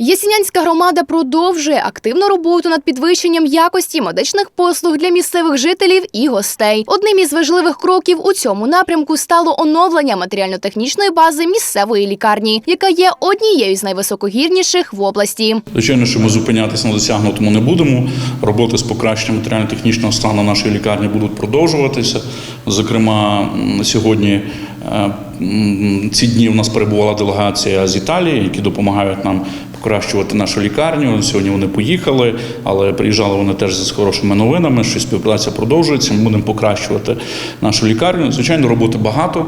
Ясінянська громада продовжує активну роботу над підвищенням якості медичних послуг для місцевих жителів і гостей. Одним із важливих кроків у цьому напрямку стало оновлення матеріально-технічної бази місцевої лікарні, яка є однією з найвисокогірніших в області. Звичайно, що ми зупинятися на досягнутому не будемо. Роботи з покращення матеріально-технічного стану нашої лікарні будуть продовжуватися. Зокрема, сьогодні е, ці дні у нас перебувала делегація з Італії, які допомагають нам покращувати нашу лікарню. Сьогодні вони поїхали, але приїжджали вони теж з хорошими новинами, що співпраця продовжується. Ми будемо покращувати нашу лікарню. Звичайно, роботи багато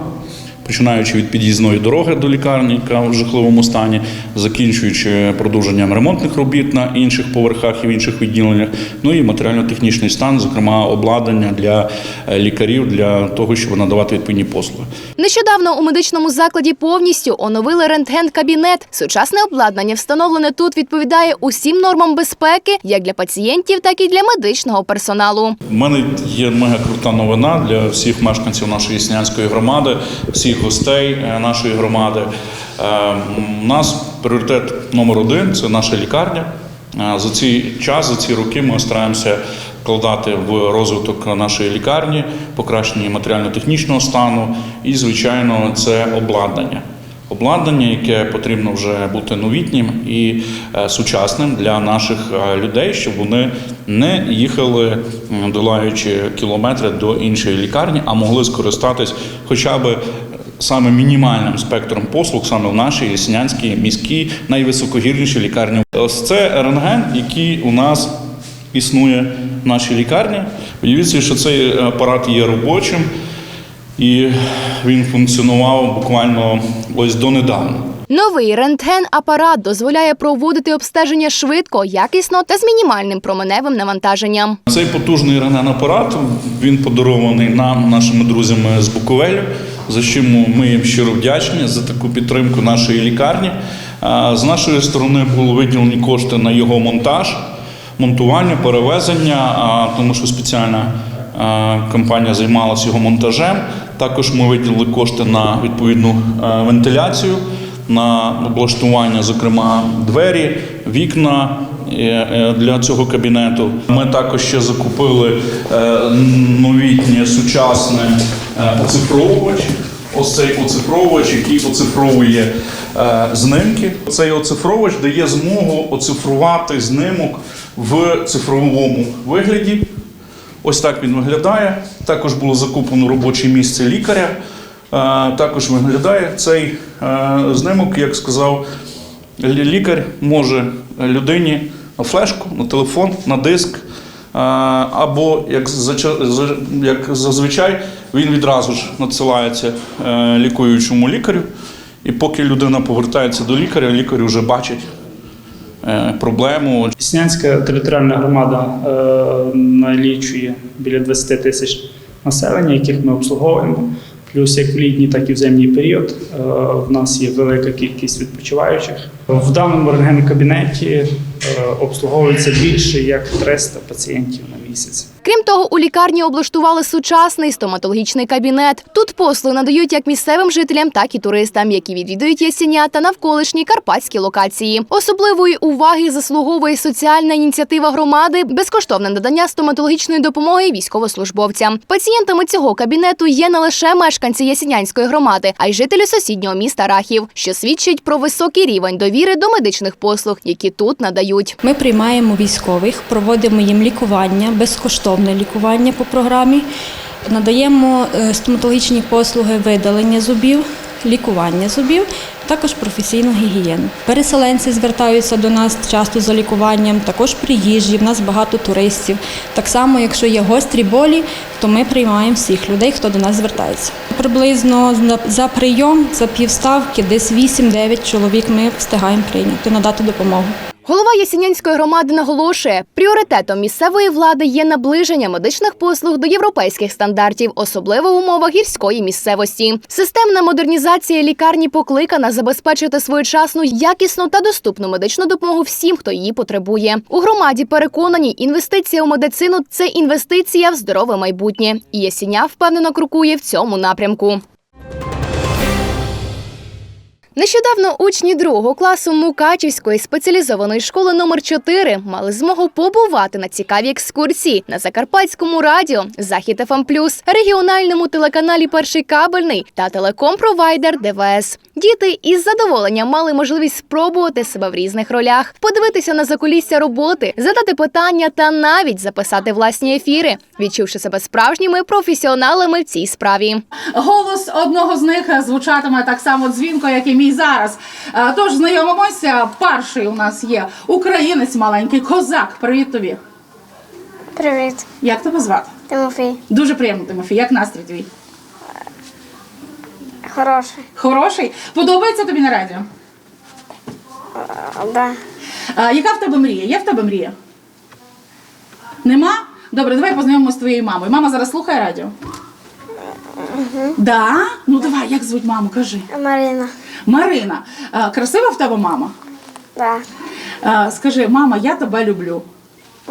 починаючи від під'їзної дороги до лікарні, яка в жахливому стані, закінчуючи продовженням ремонтних робіт на інших поверхах і в інших відділеннях, ну і матеріально-технічний стан, зокрема обладнання для е, лікарів для того, щоб надавати відповідні послуги. Нещодавно у медичному закладі повністю оновили рентген-кабінет. Сучасне обладнання, встановлене тут, відповідає усім нормам безпеки як для пацієнтів, так і для медичного персоналу. У мене є мега крута новина для всіх мешканців нашої Снянської громади, всіх гостей е, нашої громади. Е, У нас пріоритет номер один це наша лікарня. Е, За цей час, за ці роки ми стараємося вкладати в розвиток нашої лікарні, покращення матеріально-технічного стану і, звичайно, це обладнання. Обладнання, яке потрібно вже бути новітнім і сучасним для наших людей, щоб вони не їхали, долаючи кілометри до іншої лікарні, а могли скористатись хоча б саме мінімальним спектром послуг саме в нашій Ясінянській міській найвисокогірнішій лікарні. Ось це рентген, який у нас існує в нашій лікарні. Уявіть, що цей апарат є робочим. І він функціонував буквально ось донедавна. Новий рентген-апарат дозволяє проводити обстеження швидко, якісно та з мінімальним променевим навантаженням. Цей потужний рентген-апарат він подарований нам, нашими друзями з Буковелю, за що ми їм щиро вдячні за таку підтримку нашої лікарні. З нашої сторони були виділені кошти на його монтаж, монтування, перевезення, тому що спеціальна компанія займалася його монтажем. Також ми виділили кошти на відповідну вентиляцію, на облаштування, зокрема, двері, вікна для цього кабінету. Ми також ще закупили е, новітнє сучасне е, оцифровувач. Ось цей оцифровувач, який оцифровує е, знимки. Цей оцифровувач дає змогу оцифрувати знимок в цифровому вигляді. Ось так він виглядає. Також було закуплено робоче місце лікаря. Е, Також виглядає цей е, знимок, як сказав лікар, може людині на флешку, на телефон, на диск. е, Або як, як зазвичай він відразу ж надсилається е, лікуючому лікарю, і поки людина повертається до лікаря, лікар вже бачить е, проблему, Снянська територіальна громада налічує біля 20 тисяч населення, яких ми обслуговуємо. Плюс як в літній, так і в зимній період е, в нас є велика кількість відпочиваючих. В даному рентген-кабінеті е, обслуговується більше як 300 пацієнтів на місяць. Крім того, у лікарні облаштували сучасний стоматологічний кабінет. Тут послуги надають як місцевим жителям, так і туристам, які відвідують Ясіня та навколишні карпатські локації. Особливої уваги заслуговує соціальна ініціатива громади, безкоштовне надання стоматологічної допомоги військовослужбовцям. Пацієнтами цього кабінету є не лише мешканці Ясінянської громади, а й жителі сусіднього міста Рахів, що свідчить про високий рівень довіри до медичних послуг, які тут надають. Ми приймаємо військових, проводимо їм лікування, безкоштовне лікування по програмі, надаємо е, стоматологічні послуги видалення зубів, лікування зубів, також професійну гігієну. Переселенці звертаються до нас часто за лікуванням, також приїжджі, в нас багато туристів. Так само, якщо є гострі болі, то ми приймаємо всіх людей, хто до нас звертається. Приблизно за- за прийом, за півставки, десь 8-9 чоловік ми встигаємо прийняти, надати допомогу. Голова Ясінянської громади наголошує, пріоритетом місцевої влади є наближення медичних послуг до європейських стандартів, особливо в умовах гірської місцевості. Системна модернізація лікарні покликана забезпечити своєчасну, якісну та доступну медичну допомогу всім, хто її потребує. У громаді переконані, інвестиція у медицину це інвестиція в здорове майбутнє. І Ясіня впевнено крокує в цьому напрямку. Нещодавно учні другого класу Мукачівської спеціалізованої школи номер 4 мали змогу побувати на цікавій екскурсії на Закарпатському радіо, Захід ФМ+, регіональному телеканалі Перший кабельний та телеком-провайдер ДВС. Діти із задоволенням мали можливість спробувати себе в різних ролях, подивитися на закулісся роботи, задати питання та навіть записати власні ефіри, відчувши себе справжніми професіоналами в цій справі. Голос одного з них звучатиме так само дзвінко, як і мій зараз. Е, Тож знайомимося. Перший у нас є українець маленький козак. Привіт тобі. Привіт, Як тебе звати? Тимофій. Дуже приємно, Тимофій. Як настрій твій? Хороший. Хороший? Подобається тобі на радіо? Да. А, яка в тебе мрія? Є в тебе мрія? Нема? Добре, давай познайомимося з твоєю мамою. Мама зараз слухає радіо? Угу. Да? Ну давай, як звуть маму, кажи. Марина. Марина, красива в тебе мама? Да. Скажи, мама, я тебе люблю.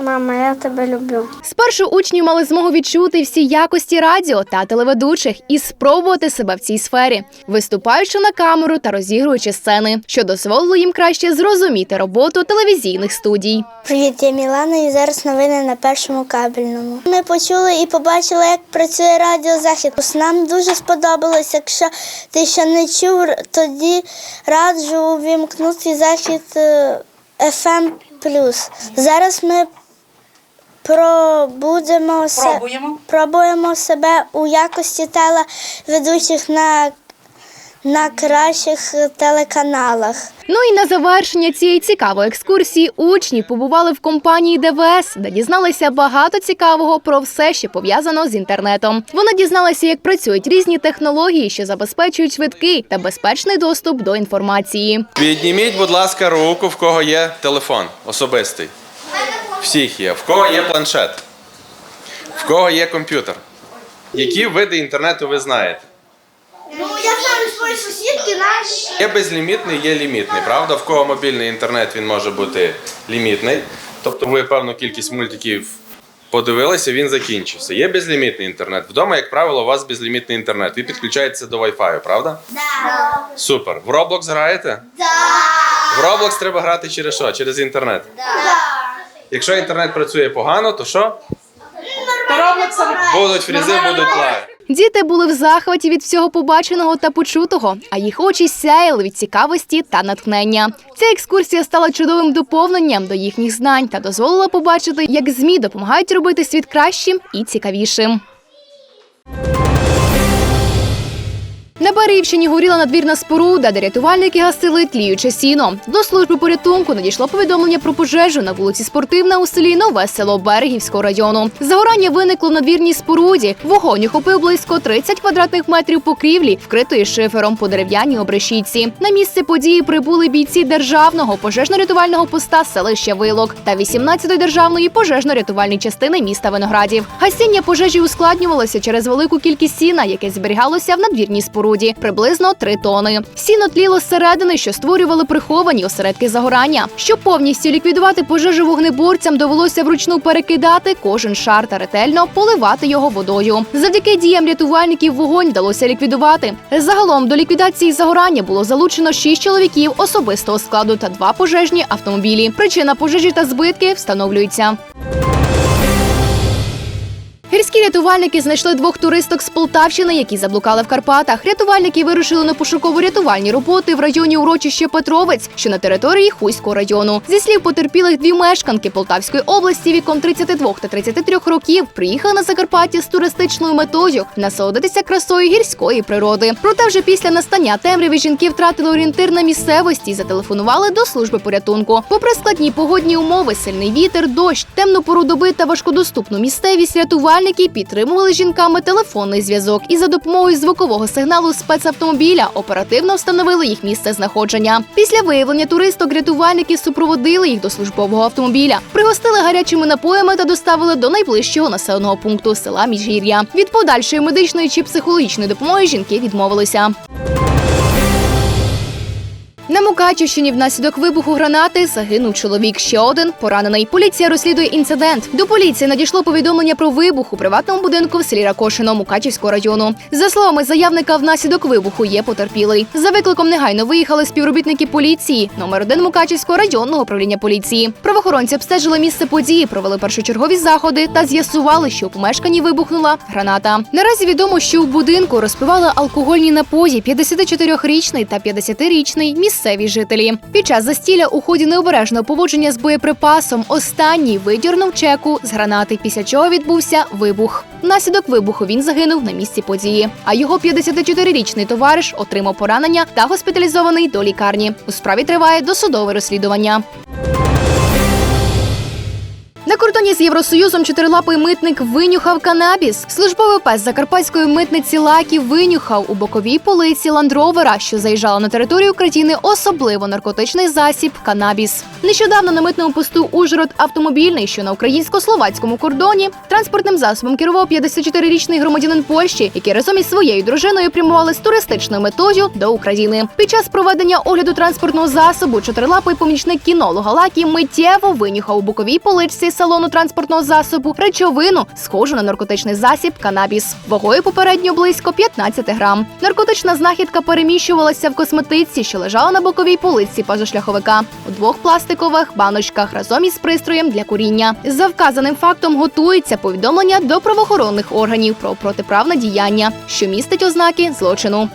Мама, я тебе люблю. Спершу учні мали змогу відчути всі якості радіо та телеведучих і спробувати себе в цій сфері, виступаючи на камеру та розігруючи сцени, що дозволило їм краще зрозуміти роботу телевізійних студій. Привіт, я Мілана і зараз новини на першому кабельному. Ми почули і побачили, як працює радіо Захід. Нам дуже сподобалось. Якщо ти ще не чув, тоді раджу увімкнути захід е, FM+. Зараз ми пробудемо се- Пробуємо. пробуємо себе у якості телеведучих на, на кращих телеканалах. Ну і на завершення цієї цікавої екскурсії учні побували в компанії ДВС, де дізналися багато цікавого про все, що пов'язано з інтернетом. Вони дізналися, як працюють різні технології, що забезпечують швидкий та безпечний доступ до інформації. Підніміть, будь ласка, руку, в кого є телефон особистий. Всіх є. В кого є планшет? В кого є комп'ютер? Які види інтернету ви знаєте? Ну, я знаю свої сусідки, наші. Є безлімітний, є лімітний. Правда, в кого мобільний інтернет він може бути лімітний. Тобто ви певну кількість мультиків подивилися, він закінчився. Є безлімітний інтернет. Вдома, як правило, у вас безлімітний інтернет. Ви підключаєтеся до Wi-Fi, правда? Так. Супер. В Roblox граєте? Так. В Roblox треба грати через що? Через інтернет? Так. Якщо інтернет працює погано, то що? Будуть фрізи, будуть лайв. Діти були в захваті від всього побаченого та почутого, а їх очі сяяли від цікавості та натхнення. Ця екскурсія стала чудовим доповненням до їхніх знань та дозволила побачити, як змі допомагають робити світ кращим і цікавішим. Барівщині горіла надвірна споруда, де рятувальники гасили тліюче сіно. До служби порятунку надійшло повідомлення про пожежу на вулиці Спортивна у селі Нове село Берегівського району. Загорання виникло в надвірній споруді. Вогонь охопив близько 30 квадратних метрів покрівлі, вкритої шифером по дерев'яній обрешітці. На місце події прибули бійці державного пожежно-рятувального поста селища Вилок та 18-ї державної пожежно-рятувальної частини міста Виноградів. Гасіння пожежі ускладнювалося через велику кількість сіна, яке зберігалося в надвірній споруді, приблизно 3 тони. Сіно тліло зсередини, що створювали приховані осередки загорання. Щоб повністю ліквідувати пожежу вогнеборцям, довелося вручну перекидати кожен шар та ретельно поливати його водою. Завдяки діям рятувальників вогонь вдалося ліквідувати. Загалом до ліквідації загорання було залучено 6 чоловіків особистого складу та два пожежні автомобілі. Причина пожежі та збитки встановлюються. Рятувальники знайшли двох туристок з Полтавщини, які заблукали в Карпатах. Рятувальники вирушили на пошуково-рятувальні роботи в районі урочище Петровець, що на території Хуського району. Зі слів потерпілих дві мешканки Полтавської області віком 32 та 33 років приїхали на Закарпаття з туристичною метою насолодитися красою гірської природи. Проте вже після настання темряви жінки втратили орієнтир на місцевості і зателефонували до служби порятунку. Попри складні погодні умови, сильний вітер, дощ, темну пору доби та важкодоступну місцевість рятувальники підтримували жінками телефонний зв'язок і за допомогою звукового сигналу спецавтомобіля оперативно встановили їх місце знаходження. Після виявлення туристок рятувальники супроводили їх до службового автомобіля, пригостили гарячими напоями та доставили до найближчого населеного пункту села Міжгір'я. Від подальшої медичної чи психологічної допомоги жінки відмовилися. На Мукачівщині внаслідок вибуху гранати загинув чоловік. Ще один поранений. Поліція розслідує інцидент. До поліції надійшло повідомлення про вибух у приватному будинку в селі Ракошино Мукачівського району. За словами заявника, внаслідок вибуху є потерпілий. За викликом негайно виїхали співробітники поліції номер 1 Мукачівського районного управління поліції. Правоохоронці обстежили місце події, провели першочергові заходи та з'ясували, що у помешканні вибухнула граната. Наразі відомо, що у будинку розпивали алкогольні напої 54-річний та 50-річний місцеві жителі. Під час застілля у ході необережного поводження з боєприпасом останній видірнув чеку з гранати, після чого відбувся вибух. Внаслідок вибуху він загинув на місці події. А його 54-річний товариш отримав поранення та госпіталізований до лікарні. У справі триває досудове розслідування. Кордоні з Євросоюзом чотирилапий митник винюхав канабіс. Службовий пес закарпатської митниці Лакі винюхав у боковій полиці ландровера, що заїжджала на територію країни особливо наркотичний засіб канабіс. Нещодавно на митному посту Ужгород автомобільний, що на українсько-словацькому кордоні, транспортним засобом керував 54-річний громадянин Польщі, який разом із своєю дружиною прямували з туристичною метою до України. Під час проведення огляду транспортного засобу чотирилапий помічник кінолога Лакі миттєво винюхав у боковій поличці салону транспортного засобу речовину, схожу на наркотичний засіб канабіс. Вагою попередньо близько 15 грам. Наркотична знахідка переміщувалася в косметичці, що лежала на боковій полиці позашляховика у двох пластикових баночках разом із пристроєм для куріння. За вказаним фактом готується повідомлення до правоохоронних органів про протиправне діяння, що містить ознаки злочину.